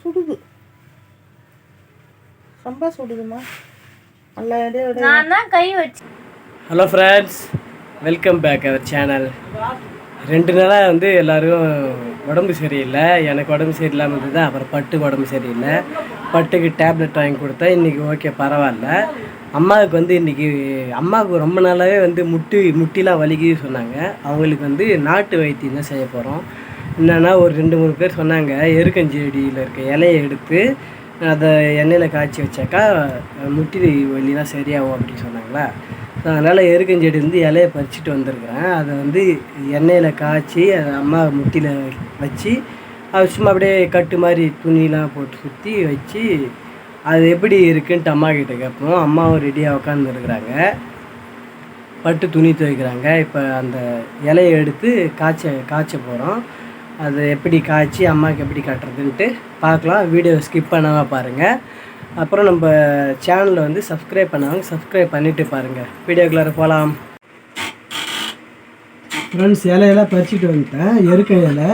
சுடுது. ரொம்ப சுடுதுமா? நல்லா கை வச்சு hello friends welcome back our channel ரெண்டு நாளாக வந்து எல்லோரும் உடம்பு சரியில்லை. எனக்கு உடம்பு சரியில்லாமல் இருந்தது அப்புறம் பட்டுக்கு உடம்பு சரியில்லை. பட்டுக்கு டேப்லெட் வாங்கி கொடுத்தேன் இன்றைக்கி ஓகே பரவாயில்ல. அம்மாவுக்கு வந்து இன்றைக்கி அம்மாவுக்கு ரொம்ப நாளாகவே வந்து முட்டி முட்டிலாம் வலிக்குது சொன்னாங்க. அவங்களுக்கு வந்து நாட்டு வைத்தியம் தான் செய்ய போகிறோம் என்னென்னா ஒரு ரெண்டு மூணு பேர் சொன்னாங்க. எருக்கஞ்செடியில் இருக்க இலையை எடுத்து அதை எண்ணெயில் காய்ச்சி வச்சாக்கா முட்டி வலிலாம் சரியாகும் அப்படின்னு சொன்னாங்களா? அதனால் எருக்கஞ்செடி வந்து இலையை பறிச்சுட்டு வந்திருக்கிறேன் அதை வந்து எண்ணெயில் காய்ச்சி அதை அம்மா முட்டியில் வச்சு அது சும்மா அப்படியே கட்டு மாதிரி துணிலாம் போட்டு சுற்றி வச்சு அது எப்படி இருக்குன்ட்டு அம்மா கிட்ட கேட்போம். அம்மாவும் ரெடியாக உட்காந்துருக்குறாங்க பட்டு துணி துவைக்கிறாங்க. இப்போ அந்த இலையை எடுத்து காய்ச்ச காய்ச்ச போகிறோம் அது எப்படி காய்ச்சி அம்மாவுக்கு எப்படி காட்டுறதுன்ட்டு பார்க்கலாம். வீடியோ ஸ்கிப் பண்ணாமல் பாருங்கள் அப்புறம் நம்ம சேனலில் வந்து சப்ஸ்கிரைப் பண்ணாங்க சப்ஸ்கிரைப் பண்ணிவிட்டு பாருங்கள் வீடியோக்குள்ளார போகலாம் ஃப்ரெண்ட்ஸ் இலையெல்லாம் பறிச்சுட்டு வந்துட்டேன். எருக்க இலை.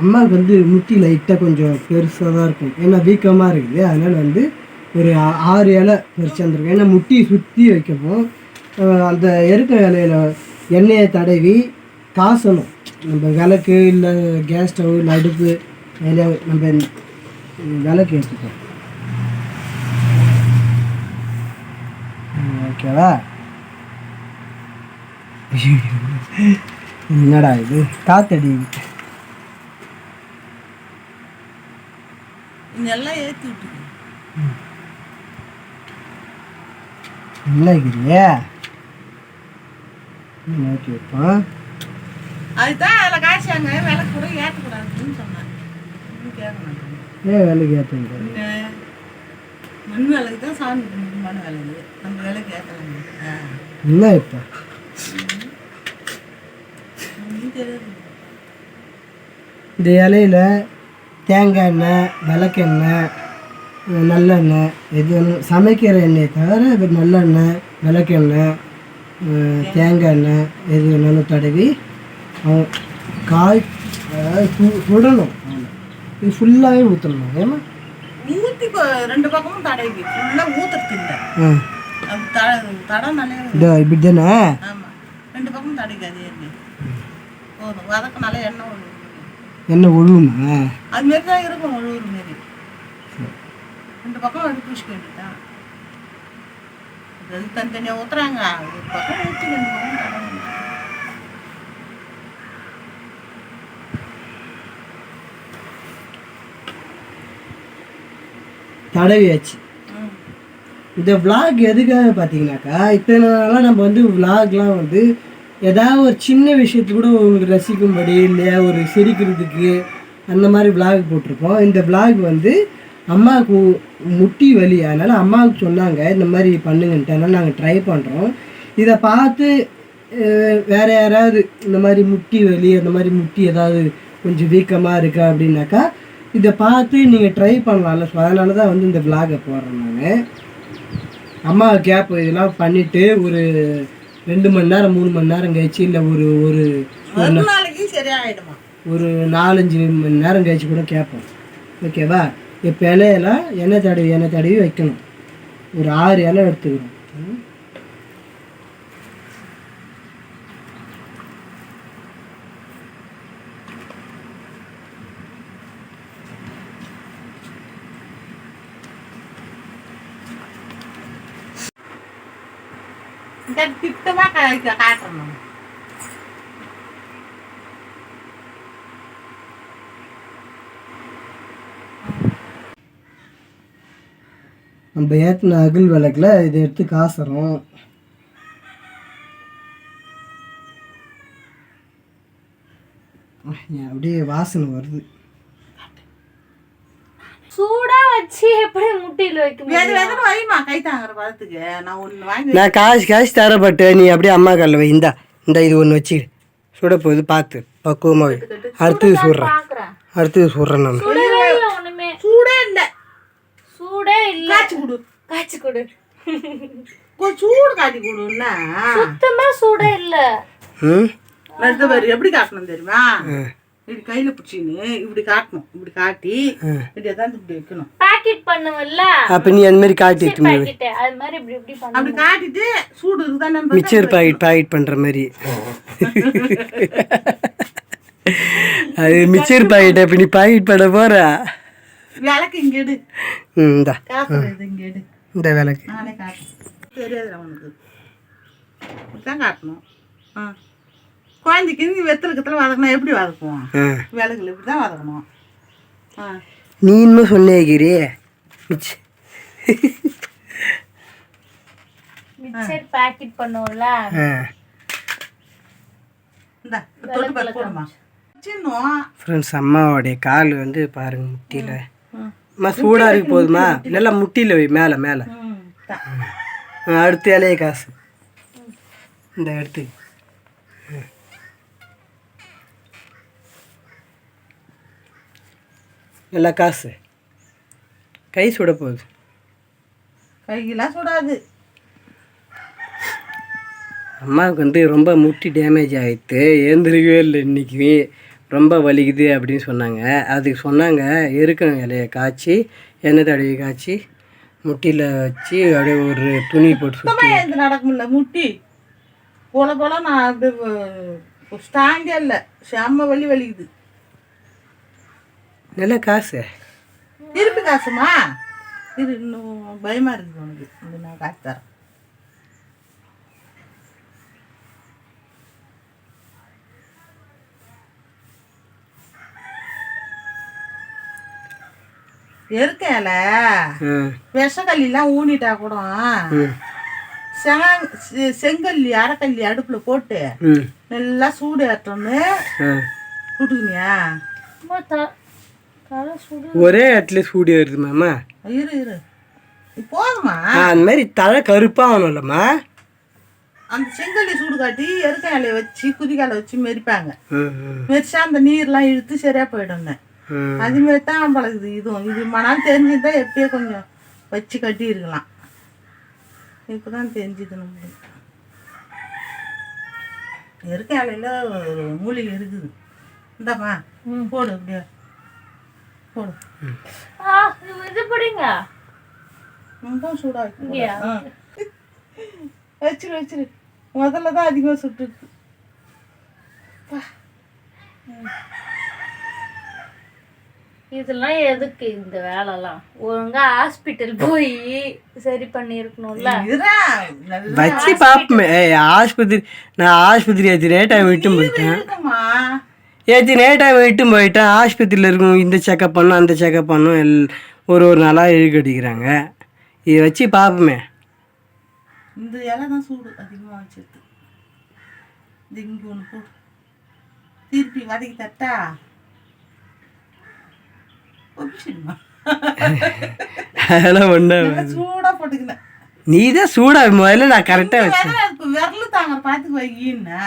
அம்மாவுக்கு வந்து முட்டி லைட்டாக கொஞ்சம் பெருசாக தான் இருக்கும். ஏன்னா வீக்கமாக இருக்குது. அதனால் வந்து ஒரு ஆறு இலை பறிச்சு வந்திருக்கேன். ஏன்னா முட்டி சுற்றி வைக்கவும் அந்த எருக்க இலையில் எண்ணெயை தடவி காசணும். நம்ம விளக்கு இல்லை கேஸ் ஸ்டவ் இல்லை அடுப்பு அதில் நம்ம விளக்கு ஏற்றிப்போம் ஓகேவா என்னடா இது? காத்தடி. இதெல்லாம் ஏற்றி விட்டுது என்ன இருக்கிறியா ஓகே வைப்போம் அதுதான் அதில் காய்ச்சாங்க விலை கூட ஏற்றக்கூடாதுன்னு சொன்னாங்க. ஏன் வேலைக்கு ஏற்றுங்க? மண் விலைக்கு தான் சாமி கும்பிட்டு மண் விலைக்கு. நம்ம விலைக்கு என்ன இப்போ? இந்த இலையில தேங்காய் எண்ணெய் விளக்கெண்ணெய் நல்லெண்ணெய் எது வேணும் சமைக்கிற எண்ணெயை தவிர இது நல்லெண்ணெய் விளக்கெண்ணெய் தேங்காய் எண்ணெய் எது வேணாலும் தடவி காய் சுடணும் இது ஃபுல்லாகவே ஊற்றணும் ஏமா ஊற்றி ரெண்டு பக்கமும் தடவி ஃபுல்லாக ஊற்றுறது இல்லை. அது இப்படி தானே ஆமாம் ரெண்டு பக்கமும் தடைக்காது போதும். வதக்கினாலே எண்ணெய் ஒழுகும் எண்ணெய் ஒழுகுமா? அது மாரி தான் இருக்கும் ஒழுகுற மாரி ரெண்டு பக்கம் எடுத்து பிடிச்சிக்க வேண்டியதான் அது தனித்தனியாக ஊற்றுறாங்க ஒரு பக்கம் ஊற்றி ரெண்டு பக்கம் தடவை தடவியாச்சு. இந்த vlog எதுக்காக பார்த்தீங்கன்னாக்கா இத்தனை நாளாக நம்ம வந்து vlogலாம் வந்து ஏதாவது ஒரு சின்ன விஷயத்து கூட உங்களுக்கு ரசிக்கும்படி இல்லையா ஒரு சிரிக்கிறதுக்கு அந்த மாதிரி vlog போட்டிருப்போம். இந்த vlog வந்து அம்மாவுக்கு முட்டி வலி. அதனால் அம்மாவுக்கு சொன்னாங்க இந்த மாதிரி பண்ணுங்கன்ட்டு. அதனால் நாங்கள் ட்ரை பண்ணுறோம் இதை பார்த்து வேற யாராவது இந்த மாதிரி முட்டி வலி அந்த மாதிரி முட்டி ஏதாவது கொஞ்சம் வீக்கமாக இருக்கா அப்படின்னாக்கா இதை பார்த்து நீங்கள் ட்ரை பண்ணலாம்ல. ஸோ அதனால தான் வந்து இந்த vlog-அ போடுறேன் நான். அம்மா கேப் இதெல்லாம் பண்ணிட்டு ஒரு ரெண்டு மணி நேரம் மூணு மணி நேரம் கழிச்சு இல்லை ஒரு ஒரு ஒரு நாலஞ்சு மணி நேரம் கழிச்சு கூட கேட்போம். ஓகேவா இப்போ இலையெல்லாம் எண்ணெய் தடவி எண்ணெய் தடவி வைக்கணும். ஒரு ஆறு இலை எடுத்துக்கிறோம் ம். இந்த திட்டமாக காட்டுறோம் நம்ம ஏற்றின அகல் விளக்கில் இதை எடுத்து காசுறோம். அப்படியே வாசனை வருது. வச்சு எப்படி முட்டியில வைக்க வைமா கை தாங்குற நான் ஒன்று வாங்கி நான் காசு காசு தரப்பட்டு நீ அப்படியே அம்மா காலில் வை. இந்தா இந்த இது ஒன்று வச்சு சுட போகுது பார்த்து பக்குவமாக வை. அடுத்தது சுடுறேன். பாக்குறேன். அடுத்தது சுடுறேன் நான். சுடவே இல்ல ஒண்ணுமே. சூடே இல்லை. சூடே இல்ல. காய்ச்சி கொடு. காய்ச்சி கொடு. கொஞ்சம் சூடு காட்டி கொடுன்னா சுத்தமா சூடே இல்ல. ம்? பேர் எப்படி காட்டணும் தெரியுமா? இப்படி கையில பிடிச்சின்னு இப்படி காட்டணும். இப்படி காட்டி இப்படி எதாவது இப்படி வைக்கணும். பாக்கெட் பண்ணுவல்ல அப்போ நீ அந்த மாதிரி காட்டி அது மாதிரி இப்படி இப்படி பண்ணு அப்படி காட்டிட்டு சூடு இருக்குதானே மிச்சர் பாக்கெட் பாக்கெட் பண்ணுற மாதிரி. அது மிச்சர் பாக்கெட் அப்போ நீ பாக்கெட் பண்ண போற? விளக்கு இங்க எடு. இந்தா. இங்க எடு. இந்த விளக்கு. தெரியாதுடா உனக்கு. இப்படிதான் காட்டணும். ஆ. குழந்தைக்கு நீ வெத்தலுக்கத்தில் வதக்கணும் எப்படி வதக்குவோம்? ஆ. விளக்குல இப்படி தான் வதக்கணும். ஆ. நீ இன்னும் சொன்னேகிரி மிக்சர் பாக்கெட் பண்ணுவோம்ல? இந்த தொட்டு போடுமா? ஃப்ரெண்ட்ஸ் அம்மாவோடைய கால் வந்து பாருங்க முட்டியில். அம்மா சூடாக இருக்கு போதுமா? நல்லா முட்டியில் வை மேலே மேலே. அடுத்த இலைய காசு. இந்த எடுத்து நல்லா காசு. கை சுட போகுது. கையெல்லாம் சுடாது. அம்மாவுக்கு வந்து ரொம்ப முட்டி டேமேஜ் ஆகிட்டு எழுந்திருக்கவே இல்லை இன்னைக்கு. ரொம்ப வலிக்குது அப்படின்னு சொன்னாங்க. அதுக்கு சொன்னாங்க எருக்கம் இலைய காய்ச்சி எண்ணெய் தடவி காய்ச்சி முட்டியில் வச்சு அப்படியே ஒரு துணி போட்டு சுத்தி. சுத்தமாக எழுந்து நடக்க முடியல முட்டி. போல போல நான் அப்படியே ஸ்டாண்டே இல்லை. செம்ம வலி வலிக்குது. நல்ல காசு. திருப்பி காசுமா? இரு இன்னும் பயமா இருக்குது உனக்கு. இது நான் காசு தரேன். இருக்கேல விஷக்கல்லாம் ஊனிட்டா கூட செங்கல்லி அரைக்கல்லி அடுப்பில் போட்டு நல்லா சூடு ஏற்றோன்னு ஆ. ஒரே இடத்துல சூடி வருது மாமா. இரு இரு. போதுமா? அந்த மாதிரி தலை கருப்பாகணும்லம்மா அந்த செங்கல்லி சூடு காட்டி எருக்க இலைய வச்சு குதிக்கால வச்சு மெரிப்பாங்க. மெரிச்சா அந்த நீர்லாம் இழுத்து சரியா போயிடுங்க ம் அது மாதிரி தான் பழகுது. இதுவும் இது மணால் தெரிஞ்சுருந்தா எப்பயே கொஞ்சம் வச்சு கட்டி இருக்கலாம். இப்போதான் தெரிஞ்சுது நம்மளுக்கு. எருக்க இலையில ஒரு மூலிகை இருக்குது. இந்தாம்மா போடு அப்படியே. போடு. ஆ இது இது பிடிங்க. ரொம்ப சூடாக வைக்க இங்கயா? வச்சிரு வச்சிரு. முதல்ல தான் அதிகமாக சுட்டுருக்கு. இதெல்லாம் எதுக்கு இந்த வேலைலாம்? ஒழுங்கா ஹாஸ்பிட்டல் போய் சரி நல்லா வச்சு பார்ப்போமே ஏய் ஆஸ்பத்திரி நான் ஆஸ்பத்திரி ஏற்றி நேட்டாக விட்டும் போயிட்டேன் ஏற்றி நேட்டாக விட்டும் போயிட்டேன் ஆஸ்பத்திரியில் இருக்கும். இந்த செக்கப் பண்ணும் அந்த செக்கப் பண்ணும். எல் ஒரு ஒரு நாளாக இழுக்கடிக்கிறாங்க இதை வச்சு பார்ப்போமே இந்த இலை தான் சூடு அதிகமாக வச்சிருக்கு. இது இங்கே ஒன்று போடு. திருப்பி வதக்கி தட்டா. அதெல்லாம் ஒன்றும் சூடாக போட்டுக்கினேன். நீ தான் சூடாக முதல்ல நான் கரெக்டாக வச்சேன். விரலு தாங்க பார்த்து வைக்கின்னு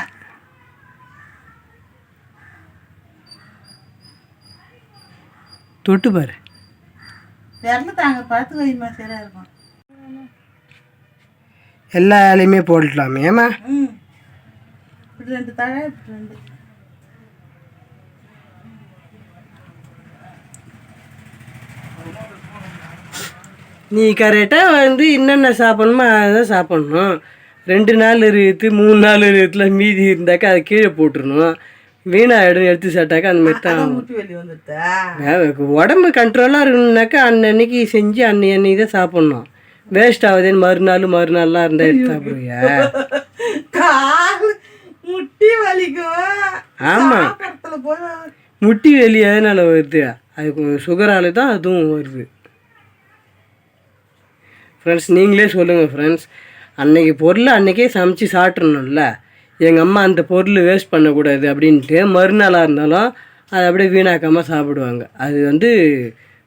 தொட்டு பாரு. விரலு தாங்க பார்த்து வைமா சரியா இருக்கும். எல்லா வேலையுமே போட்டுடலாமே ஏமா ம். இப்படி ரெண்டு தழை இப்படி ரெண்டு. நீ கரெக்டாக வந்து என்னென்ன சாப்பிடணுமோ அதை சாப்பிட்ணும். ரெண்டு நாள் இருக்குது மூணு நாள் இருக்குதுல மீதி இருந்தாக்கா அதை கீழே போட்டுருணும் வீணாயிடும் எடுத்து சாப்பிட்டாக்கா அந்த மாதிரி தான் உடம்பு கண்ட்ரோலாக இருக்கணும்னாக்கா அன்னன்னைக்கு செஞ்சு அன்னை அன்னைக்கு தான் சாப்பிட்ணும். வேஸ்ட் ஆகுதுன்னு மறுநாள் மறுநாள்லாம் இருந்தால் எடுத்து சாப்பிடுவியா முட்டி வலிக்கும். ஆமா. சாப்பிடத்துல போய் முட்டி வெளி எதனால வருது? அதுக்கு சுகரால தான் அதுவும் வருது. ஃப்ரெண்ட்ஸ் நீங்களே சொல்லுங்கள் ஃப்ரெண்ட்ஸ் அன்னைக்கு பொருள் அன்னைக்கே சமைச்சு சாப்பிட்றணும்ல எங்கள் அம்மா அந்த பொருள் வேஸ்ட் பண்ணக்கூடாது அப்படின்ட்டு மறுநாளாக இருந்தாலும் அதை அப்படியே வீணாக்காமல் சாப்பிடுவாங்க. அது வந்து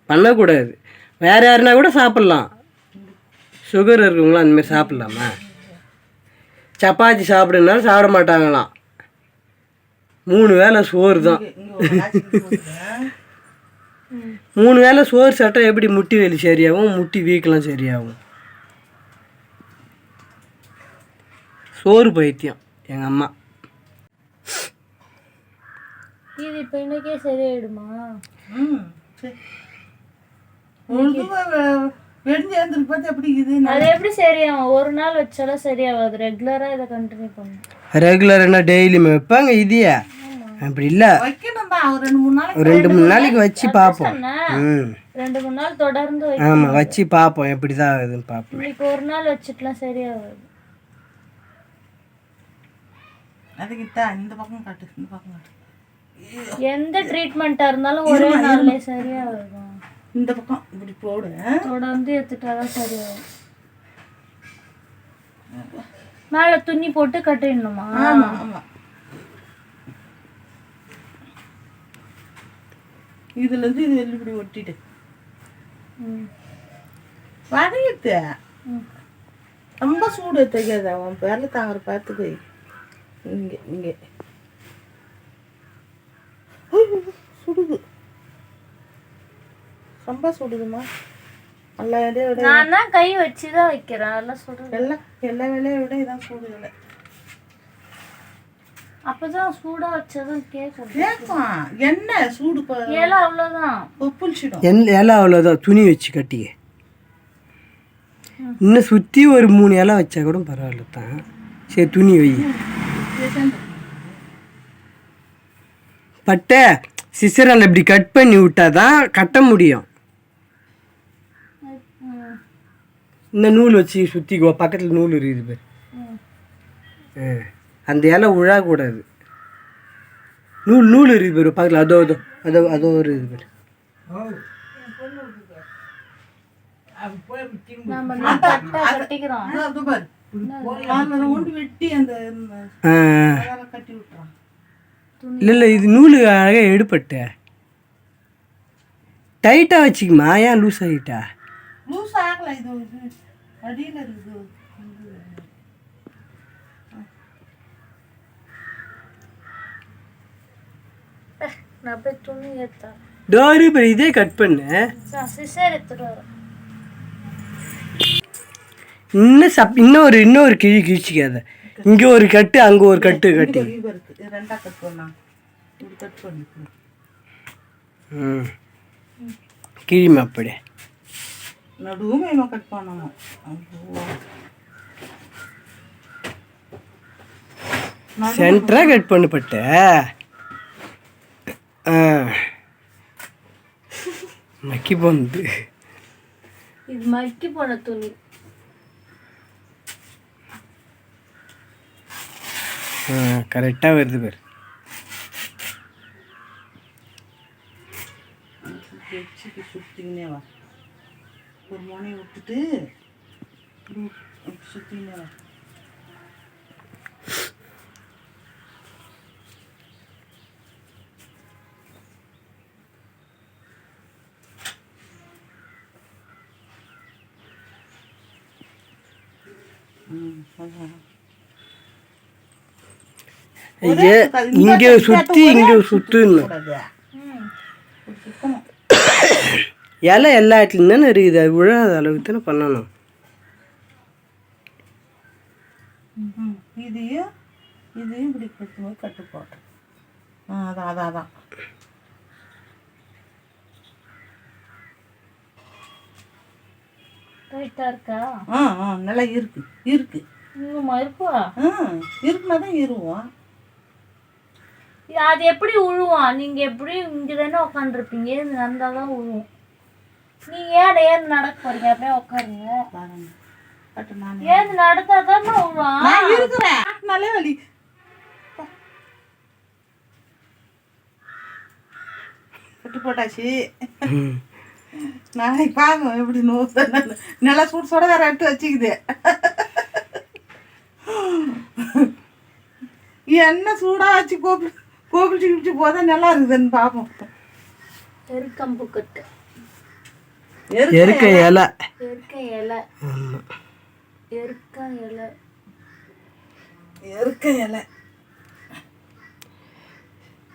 பண்ணக்கூடாது. வேறு யாருனா கூட சாப்பிட்லாம். சுகர் இருக்கவங்களாம் அந்தமாரி சாப்பிட்லாமா? சப்பாத்தி சாப்பிடுனாலும் சாப்பிட மாட்டாங்களாம். மூணு வேளை சோறு தான். மூணு வேளை சோறு சாப்பிட்டா எப்படி முட்டி வலி சரியாகும்? முட்டி வீக்கெலாம் சரியாகும். சோறு பைத்தியம். எங்கள் அம்மா இது இப்போ இன்னைக்கே சரியாயிடுமா? ம் சரி. வெடிஞ்சு பார்த்து எப்படி இருக்குது அது எப்படி சரியாகும்? ஒரு நாள் வச்சாலும் சரியாகாது. ரெகுலரா இதை கண்டினியூ பண்ணும் ரெகுலர் என்ன டெய்லியுமே வைப்பாங்க இதையே? அப்படி இல்லை. ரெண்டு மூணு நாளைக்கு ஒரு ரெண்டு மூணு நாளைக்கு வச்சு பார்ப்போம். ரெண்டு மூணு நாள் தொடர்ந்து வை ஆமாம் வச்சு பார்ப்போம். எப்படி தான் ஆகுதுன்னு பார்ப்போம். ஒரு நாள் வச்சுட்டுலாம் சரியாகாது. அதுக்கிட்ட இந்த பக்கம் காட்டு இந்த பக்கம் காட்டு. எந்த ட்ரீட்மெண்ட்டா இருந்தாலும் ஒரே நாள்ல சரியாகும் இந்த பக்கம் இப்படி போடு. தொடர்ந்து எடுத்துட்டாதான் சரியாகும். மேல துணி போட்டு கட்டிடணுமா? ஆமா ஆமா. இதுல இருந்து இது இப்படி ஒட்டிட்டு ம். ரொம்ப சூடு தைக்காத அவன் பேர்ல தாங்குற பார்த்துக்கு இங்க இங்க. சுடுது. ரொம்ப சுடுதுமா? நான் தான் கை வச்சுதான் வைக்கிறேன். அதெல்லாம் சொல்றேன் எல்லாம் எல்லா வேலையை விட இதான் சூடு இல்லை அப்பதான் சூடா வச்சதும் கேட்கும். என்ன சூடு ஏழை அவ்வளவுதான். ஒப்புளிச்சிடும் இலை அவ்வளோதான் துணி வச்சு கட்டிக்க இன்னும் சுற்றி ஒரு மூணு இலை வச்சா கூட பரவாயில்ல தான் சரி துணி வை. பட்டை சிசரால் இப்படி கட் பண்ணி விட்டாதான் கட்ட முடியும். இந்த நூல் வச்சு சுற்றிக்குவா பக்கத்தில் நூல் இருக்குது பேர். அந்த இலை உழக்கூடாது நூல் நூல் இருக்குது பேர் பக்கத்தில் அதோ அதோ அதோ அதோ ஒரு இது பேர் நம்ம கட்டிக்கிறோம் இல்லை இல்லை இது நூல் அழகாக எடுப்பட்ட டைட்டாக வச்சுக்குமா? ஏன் லூஸ் ஆகிட்டா? லூஸ் ஆகல இது அடியில் இருக்குது நான் போய் துணி ஏத்தேன் டோரு இதே கட் பண்ண. சிசர் எடுத்துட்டு வரேன். இன்னும் சப் இன்னும் ஒரு இன்னொரு கிழி கிழிச்சிக்காத. இங்கே ஒரு கட்டு அங்கே ஒரு கட்டு கட்டி. ரெண்டா கட் ம். கிழிமா அப்படி நடுவும் கட் பண்ணணும். சென்டராக கட் பண்ணப்பட்ட ஆ. மக்கி போனது. இது மக்கி போன துணி. கரெக்டாக வருது பேர். வச்சுக்கு சுற்றிங்கனே வா. ஒரு முனையை விட்டுட்டு சுற்றிங்கன்னே இப்படி சுற்றிங்கனே வா. ம், அதான். இங்கே சுற்றி இங்கே சுற்றுன்னு இலை எல்லா இடத்துலையும் தானே இருக்குது. அது விழாத அளவுக்கு தானே பண்ணணும். இதையும் இதையும் இப்படி கட்டும் போது கட்டு போட்டு. ஆ அதான் அதான் அதான் டைட்டா இருக்கா? ஆ ஆ நல்லா இருக்கு. இருக்கு. இன்னுமா இருக்குவா? ஆ இருக்குனா தான் இருவோம். அது எப்படி உழுவான்? நீங்க எப்படி இங்க தானே உட்காந்துருப்பீங்க இது நடந்தாதான் உழுவும். நீங்க ஏன் ஏன் நடக்க போறீங்க? அப்படியே உட்காருங்க ஏன் நடத்தாதான் உழுவான்? நான் இருக்கிறேன் நல்ல வலி. கட்டு போட்டாச்சு. நாளைக்கு பாருங்க எப்படி நோச நல்லா சுடு சுட வேற எடுத்து வச்சுக்குது. என்ன சூடா வச்சு கோபி கோபிச்சு கிழிச்சு போதா நல்லா இருக்குதுன்னு பார்ப்போம் எருக்கம்பு கட்டு எருக்க இலை. எருக்க இலை. எருக்க இலை. இருக்க இலை.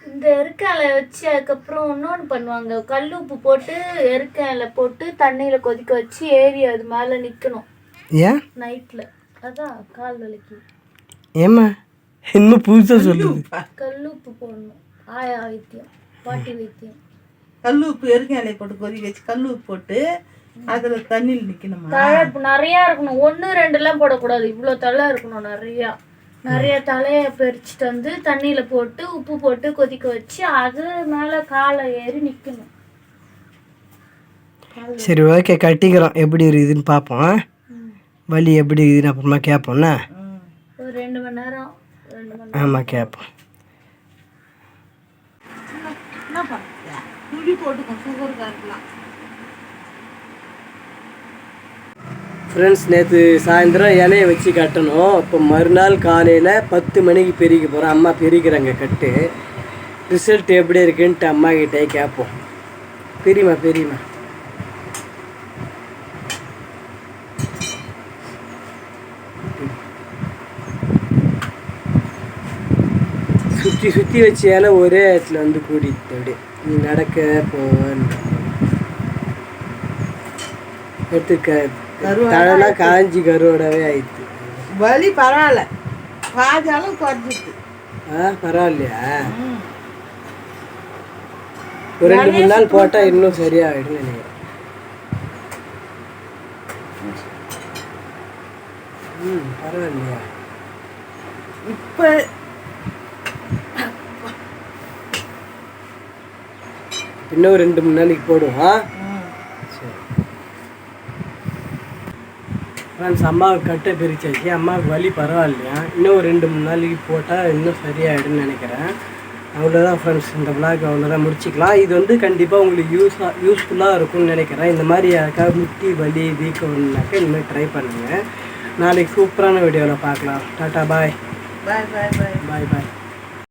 இந்த எருக்க இலை வச்சு அதுக்கப்புறம் இன்னொன்று பண்ணுவாங்க. கல் உப்பு போட்டு எருக்க இலை போட்டு தண்ணியில கொதிக்க வச்சு ஏறி அது மேல நிக்கணும். ஏன்? நைட்ல. அதான் கால் வலிக்கு. ஏம்மா? இன்னும் புதுசாக சொல்லுது கல் உப்பு போடணும். ஆயா வைத்தியம் பாட்டி வைத்தியம். கல் உப்பு எருக்க இலையை போட்டு கொதிக்க வச்சு கல் உப்பு போட்டு அதுல தண்ணியில் நிக்கணுமா? தழை இப்ப நிறைய இருக்கணும். ஒன்று ரெண்டுலாம் போடக்கூடாது. இவ்வளோ தழை இருக்கணும் நிறையா. நிறைய தலையை பறிச்சுட்டு வந்து தண்ணியில போட்டு உப்பு போட்டு கொதிக்க வச்சு அது மேல காலை ஏறி நிக்கணும். சரி ஓகே. கட்டிக்கிறோம். எப்படி இருக்குதுன்னு பார்ப்போம். வலி எப்படி இருக்குதுன்னு அப்புறமா கேட்போம்ண்ணா ம். ஒரு ரெண்டு மணி நேரம். ஆமாம் கேட்போம் ஃப்ரெண்ட்ஸ் நேற்று சாயந்தரம் இலையை வச்சு கட்டணும். இப்போ மறுநாள் காலையில் பத்து மணிக்கு பெருக்க போகிறோம் அம்மா பெருக்கிறாங்க கட்டு. ரிசல்ட் எப்படி இருக்குன்ட்டு அம்மா கிட்டே கேட்போம் பெரியம்மா பெரியம்மா. சுற்றி சுற்றி வச்ச இலை ஒரே இடத்துல வந்து கூட்டிட்டு அப்படியே நீ நடக்க போவேன் எடுத்துக்க. தழலாம் காஞ்சி கருவோடவே ஆயிடுச்சு. வலி பரவாயில்ல. பாதி அளவு குறைஞ்சிட்டு ஆ பரவாயில்லையா? ஒரு ரெண்டு மூணு நாள் போட்டால் இன்னும் சரியாயிடும் நினைக்கிறேன். ம் பரவாயில்லையா? இப்போ இன்னும் ரெண்டு மூணு நாளைக்கு போடுவோம் சரி. ஃப்ரெண்ட்ஸ் அம்மாவுக்கு கட்டை பிரிச்சாச்சு. அம்மாவுக்கு வலி பரவாயில்லையா? இன்னும் ஒரு ரெண்டு மூணு நாளைக்கு போட்டால் இன்னும் சரியாயிடும்னு நினைக்கிறேன். அவ்வளோதான் ஃப்ரெண்ட்ஸ் இந்த விளாக் அவ்வளோதான் முடிச்சிக்கலாம். இது வந்து கண்டிப்பாக உங்களுக்கு யூஸாக யூஸ்ஃபுல்லாக இருக்கும்னு நினைக்கிறேன். இந்த மாதிரி யாருக்காவது முட்டி வலி வீக்கம்னாக்கா மாதிரி ட்ரை பண்ணுங்கள் நாளைக்கு சூப்பரான வீடியோவில் பார்க்கலாம். Tata bye. Bye bye bye bye bye.